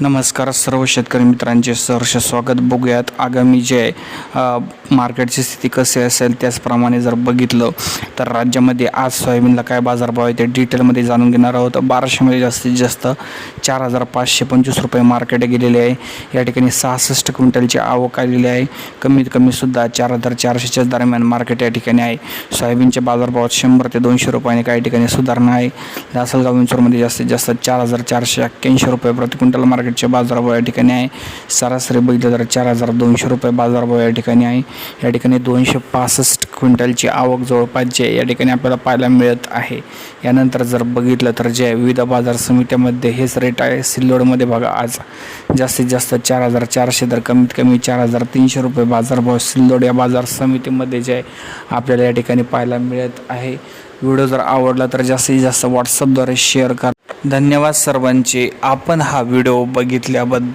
नमस्कार सर्व शेतकरी मित्रांचे सहर्ष स्वागत. बघूयात आगामी जे मार्केटची स्थिती कशी असेल त्याचप्रमाणे जर बघितलं तर राज्यामध्ये आज सोयाबीनला काय बाजारभाव आहे ते डिटेलमध्ये जाणून घेणार आहोत. बाराशेमध्ये जास्तीत जास्त चार हजार पाचशे पंचवीस रुपये मार्केट गेलेले आहे. या ठिकाणी सहासष्ट क्विंटलची आवक आलेली आहे. कमीत कमीसुद्धा चार हजार चारशेच्या दरम्यान मार्केट या ठिकाणी आहे. सोयाबीनच्या बाजारभावात शंभर ते दोनशे रुपयाने काही ठिकाणी सुधारणा आहे. लासलगाव विंचूरमध्ये जास्तीत जास्त चार हजार चारशे एक्क्याऐंशी रुपये प्रति क्विंटल मार्केट मार्केटचे बाजारभाव या ठिकाणी आहे. सरासरी बघितलं तर चार हजार दोनशे रुपये बाजारभाव या ठिकाणी आहे. या ठिकाणी दोनशे पासष्ट क्विंटलची आवक जवळपास जे या ठिकाणी आपल्याला पाहायला मिळत आहे. यानंतर जर बघितलं तर जे विविध बाजार समित्यामध्ये हेच रेट आहे. सिल्लोडमध्ये बघा आज जास्तीत जास्त चार हजार चारशे तर कमीत कमी चार हजार तीनशे रुपये बाजारभाव सिल्लोड या बाजार समितीमध्ये जे आहे आपल्याला या ठिकाणी पाहायला मिळत आहे. व्हिडिओ जर आवडला तर जास्तीत जास्त व्हॉट्सअपद्वारे शेअर करा. धन्यवाद सर्वांचे. आपण हा व्हिडिओ बघितल्याबद्दल